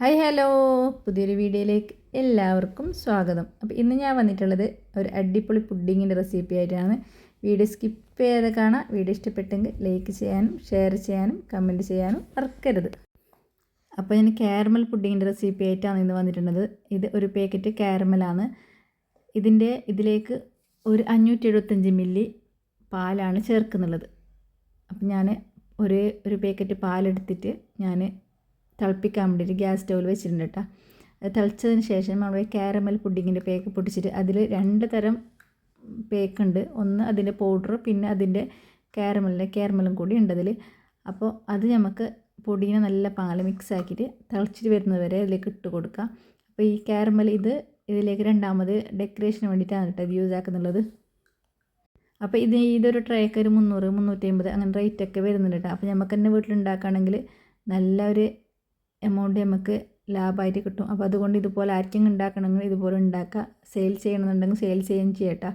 Hi hello പുതിയൊരു വീഡിയോയിലേക്ക് എല്ലാവർക്കും സ്വാഗതം. അപ്പോൾ ഇന്ന് ഞാൻ വന്നിട്ടുള്ളത് ഒരു അടിപൊളി പുഡിങ്ങിന്റെ റെസിപ്പി ആയിട്ടാണ്. വീഡിയോ സ്കിപ്പ് ചെയ്യാതെ കാണാം. വീഡിയോ ഇഷ്ടപ്പെട്ടെങ്കിൽ ലൈക്ക് ചെയ്യാനും ഷെയർ ചെയ്യാനും കമന്റ് ചെയ്യാനും മറക്കരുത്. അപ്പോൾ ഞാൻ കാരമൽ പുഡിങ്ങിന്റെ റെസിപ്പി ആയിട്ടാണ് ഇന്ന് വന്നിട്ടുള്ളത്. ഇത് ഒരു പാക്കറ്റ് കാരമലാണ് ഇതിന്റെ ഇതിലേക്ക് ഒരു അഞ്ഞൂറ്റി എഴുപത്തഞ്ച് മില്ലി പാലാണ് ചേർക്കുന്നുള്ളത്. അപ്പം ഞാൻ ഒരു ഒരു പാക്കറ്റ് പാലെടുത്തിട്ട് ഞാൻ തിളപ്പിക്കാൻ വേണ്ടിയിട്ട് ഗ്യാസ് സ്റ്റൗവിൽ വെച്ചിട്ടുണ്ട് കേട്ടോ. തിളച്ചതിന് ശേഷം നമ്മൾ കാരമൽ പുഡിങ്ങിന്റെ പേക്ക് പൊട്ടിച്ചിട്ട് അതിൽ രണ്ട് തരം പേക്ക് ഉണ്ട്. ഒന്ന് അതിന്റെ പൗഡർ പിന്നെ അതിന്റെ കാരമലിന്റെ കാരമലും കൂടി ഉണ്ട് അതിൽ. അപ്പോൾ അത് നമുക്ക് പൊടിയെ നല്ല പാൽ മിക്സ് ആക്കിയിട്ട് തിളച്ചിട്ട് വരുന്നത് വരെ അതിലേക്ക് ഇട്ട് കൊടുക്കുക. അപ്പോൾ ഈ കാരമൽ ഇത് ഇതിലേക്ക് രണ്ടാമത് ഡെക്കറേഷന് വേണ്ടിയിട്ടാണ് കേട്ടോ ഇത് യൂസ് ആക്കുന്നുള്ളത്. അപ്പോൾ ഇത് ഇതൊരു ട്രേക്ക് ഒരു മുന്നൂറ് മുന്നൂറ്റി അമ്പത് അങ്ങനെ റേറ്റൊക്കെ വരുന്നുണ്ട് കേട്ടോ. അപ്പോൾ നമുക്ക് തന്നെ വീട്ടിലുണ്ടാക്കുകയാണെങ്കിൽ നല്ല ഒരു എമൗണ്ട് നമുക്ക് ലാഭമായിട്ട് കിട്ടും. അപ്പോൾ അതുകൊണ്ട് ഇതുപോലെ ആർക്കെങ്കിലും ഉണ്ടാക്കണമെങ്കിൽ ഇതുപോലെ ഉണ്ടാക്കുക. സെയിൽ ചെയ്യണമെന്നുണ്ടെങ്കിൽ സെയിൽ ചെയ്യുകയും ചെയ്യട്ടെ.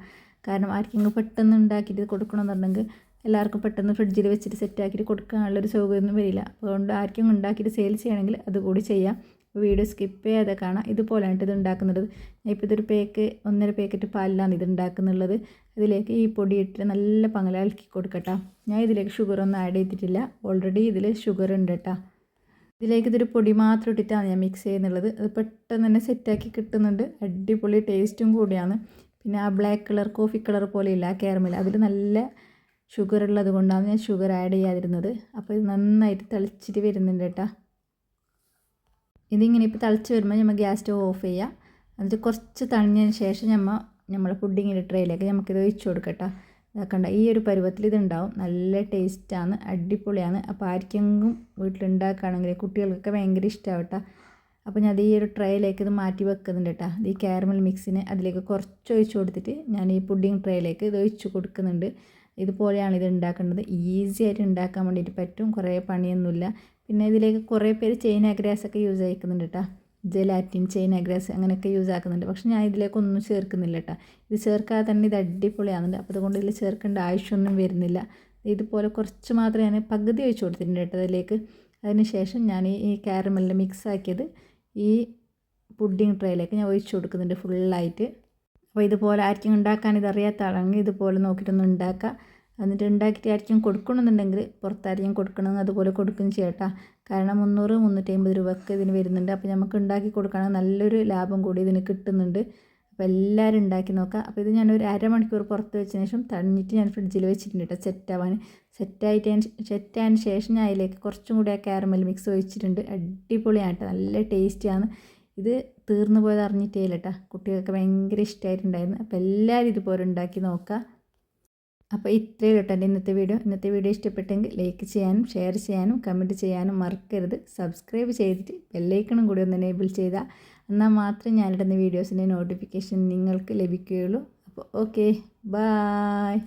കാരണം ആർക്കെങ്കിലും പെട്ടെന്ന് ഉണ്ടാക്കിയിട്ട് കൊടുക്കണമെന്നുണ്ടെങ്കിൽ എല്ലാവർക്കും പെട്ടെന്ന് ഫ്രിഡ്ജിൽ വെച്ചിട്ട് സെറ്റാക്കിയിട്ട് കൊടുക്കാനുള്ളൊരു സൗകര്യമൊന്നും വരില്ല. അതുകൊണ്ട് ആർക്കും ഉണ്ടാക്കിയിട്ട് സെയിൽ ചെയ്യണമെങ്കിൽ അതുകൂടി ചെയ്യാം. വീഡിയോ സ്കിപ്പ് ചെയ്യാതെ കാണാം. ഇതുപോലെയാണ് ഇത് ഉണ്ടാക്കുന്നത്. ഇപ്പോൾ ഇതൊരു പേക്ക് ഒന്നര പേക്കറ്റ് പാലിലാണ് ഇത് ഉണ്ടാക്കുന്നുള്ളത്. ഇതിലേക്ക് ഈ പൊടി ഇട്ടിട്ട് നല്ല പങ്കലാക്കി കൊടുക്കട്ടോ. ഞാൻ ഇതിലേക്ക് ഷുഗറൊന്നും ആഡ് ചെയ്തിട്ടില്ല. ഓൾറെഡി ഇതിൽ ഷുഗർ ഉണ്ട് കേട്ടോ. ഇതിലേക്ക് ഇതൊരു പൊടി മാത്രം ഇട്ടിട്ടാണ് ഞാൻ മിക്സ് ചെയ്യുന്നുള്ളത്. അത് പെട്ടെന്ന് തന്നെ സെറ്റാക്കി കിട്ടുന്നുണ്ട്. അടിപൊളി ടേസ്റ്റും കൂടിയാണ്. പിന്നെ ആ ബ്ലാക്ക് കളർ കോഫി കളർ പോലെയില്ല ആ കാരമൽ അതിൽ നല്ല ഷുഗർ ഉള്ളത് കൊണ്ടാണ് ഞാൻ ഷുഗർ ആഡ് ചെയ്യാതിരുന്നത്. അപ്പോൾ ഇത് നന്നായിട്ട് തിളച്ചിട്ട് വരുന്നുണ്ട് കേട്ടോ ഇതിങ്ങനെ ഇപ്പോൾ തിളച്ച് വരുമ്പോൾ നമ്മൾ ഗ്യാസ് സ്റ്റവ് ഓഫ് ചെയ്യുക എന്നിട്ട് കുറച്ച് തണിഞ്ഞതിന് ശേഷം നമ്മൾ നമ്മളെ പുഡിങ്ങിന്റെ ട്രേയിലേക്ക് നമുക്കിത് ഒഴിച്ചു കൊടുക്കട്ടോ ഇതാക്കണ്ട. ഈ ഒരു പരുവത്തിൽ ഇതുണ്ടാവും. നല്ല ടേസ്റ്റാണ് അടിപൊളിയാണ്. അപ്പോൾ ആർക്കെങ്കിലും വീട്ടിലുണ്ടാക്കുകയാണെങ്കിൽ കുട്ടികൾക്കൊക്കെ ഭയങ്കര ഇഷ്ടമാവട്ടെ അപ്പോൾ ഞാൻ ഈ ഒരു ട്രേയിലേക്ക് ഇത് മാറ്റി വെക്കുന്നുണ്ട് കേട്ടോ. ഈ കാരമൽ മിക്സിന് അതിലേക്ക് കുറച്ച് ഒഴിച്ച് കൊടുത്തിട്ട് ഞാൻ ഈ പുഡിങ് ട്രേയിലേക്ക് ഇത് ഒഴിച്ച് കൊടുക്കുന്നുണ്ട്. ഇതുപോലെയാണ് ഇത് ഉണ്ടാക്കേണ്ടത്. ഈസി ആയിട്ട് ഉണ്ടാക്കാൻ വേണ്ടിയിട്ട് പറ്റും. കുറേ പണിയൊന്നുമില്ല. പിന്നെ ഇതിലേക്ക് കുറേ പേര് ചെയിൻ ഗ്രാസ് ഒക്കെ യൂസ് ചെയ്യിക്കുന്നുണ്ട് കേട്ടോ. ജലാറ്റിൻ ചെയിൻ ഗ്രാസ് അങ്ങനെയൊക്കെ യൂസ് ആക്കുന്നുണ്ട്. പക്ഷെ ഞാൻ ഇതിലേക്കൊന്നും ചേർക്കുന്നില്ല കേട്ടോ ഇത് ചേർക്കാതെ തന്നെ ഇത് അടിപൊളിയാകുന്നുണ്ട് അപ്പോൾ അതുകൊണ്ട് ഇതിൽ ചേർക്കേണ്ട ആവശ്യമൊന്നും വരുന്നില്ല. ഇതുപോലെ കുറച്ച് മാത്രമേ ഞാൻ പകുതി ഒഴിച്ച് കൊടുത്തിട്ടുണ്ട് കേട്ടോ അതിലേക്ക്. അതിന് ശേഷം ഞാൻ ഈ കാരമലിൽ മിക്സ് ആക്കിയത് ഈ പുഡിങ് ട്രേയിലേക്ക് ഞാൻ ഒഴിച്ച് കൊടുക്കുന്നുണ്ട് ഫുള്ളായിട്ട് അപ്പോൾ ഇതുപോലെ ആർക്കും ഉണ്ടാക്കാൻ ഇതറിയാത്ത ആളാണെങ്കിൽ ഇതുപോലെ നോക്കിയിട്ടൊന്ന് ഉണ്ടാക്കുക എന്നിട്ട് ഉണ്ടാക്കിയിട്ട് ആയിരിക്കും കൊടുക്കണമെന്നുണ്ടെങ്കിൽ പുറത്തായിരിക്കും കൊടുക്കണമെന്ന് അതുപോലെ കൊടുക്കുകയും ചേട്ടാ. കാരണം മുന്നൂറ് മുന്നൂറ്റി അമ്പത് രൂപയൊക്കെ ഇതിന് വരുന്നുണ്ട്. അപ്പോൾ നമുക്ക് ഉണ്ടാക്കി കൊടുക്കുകയാണെങ്കിൽ നല്ലൊരു ലാഭം കൂടി ഇതിന് കിട്ടുന്നുണ്ട്. അപ്പോൾ എല്ലാവരും ഉണ്ടാക്കി നോക്കാം. അപ്പോൾ ഇത് ഞാനൊരു അരമണിക്കൂർ പുറത്ത് വെച്ചതിന് ശേഷം തണിഞ്ഞിട്ട് ഞാൻ ഫ്രിഡ്ജിൽ വെച്ചിട്ടുണ്ട് കേട്ടോ സെറ്റാവാൻ. സെറ്റായിട്ട് സെറ്റായതിന് ശേഷം ഞാൻ അതിലേക്ക് കുറച്ചും കൂടി ആ കാരമൽ മിക്സ് ഒഴിച്ചിട്ടുണ്ട്. അടിപൊളിയാണ് കേട്ടോ നല്ല ടേസ്റ്റിയാണ്. ഇത് തീർന്നു പോയത് അറിഞ്ഞിട്ടേ ഇല്ല കേട്ടോ. കുട്ടികൾക്ക് ഭയങ്കര ഇഷ്ടമായിട്ടുണ്ടായിരുന്നു. അപ്പോൾ എല്ലാവരും ഇതുപോലെ ഉണ്ടാക്കി നോക്കാം അപ്പോൾ ഇത്രയേ കേട്ടോ എന്റെ ഇന്നത്തെ വീഡിയോ. ഇന്നത്തെ വീഡിയോ ഇഷ്ടപ്പെട്ടെങ്കിൽ ലൈക്ക് ചെയ്യാനും ഷെയർ ചെയ്യാനും കമന്റ് ചെയ്യാനും മറക്കരുത്. സബ്സ്ക്രൈബ് ചെയ്തിട്ട് ബെല്ലൈക്കണും കൂടി ഒന്ന് എനേബിൾ ചെയ്താൽ എന്നാൽ മാത്രമേ ഞാനിടുന്ന വീഡിയോസിന്റെ നോട്ടിഫിക്കേഷൻ നിങ്ങൾക്ക് ലഭിക്കുകയുള്ളൂ. അപ്പോൾ ഓക്കെ ബായ്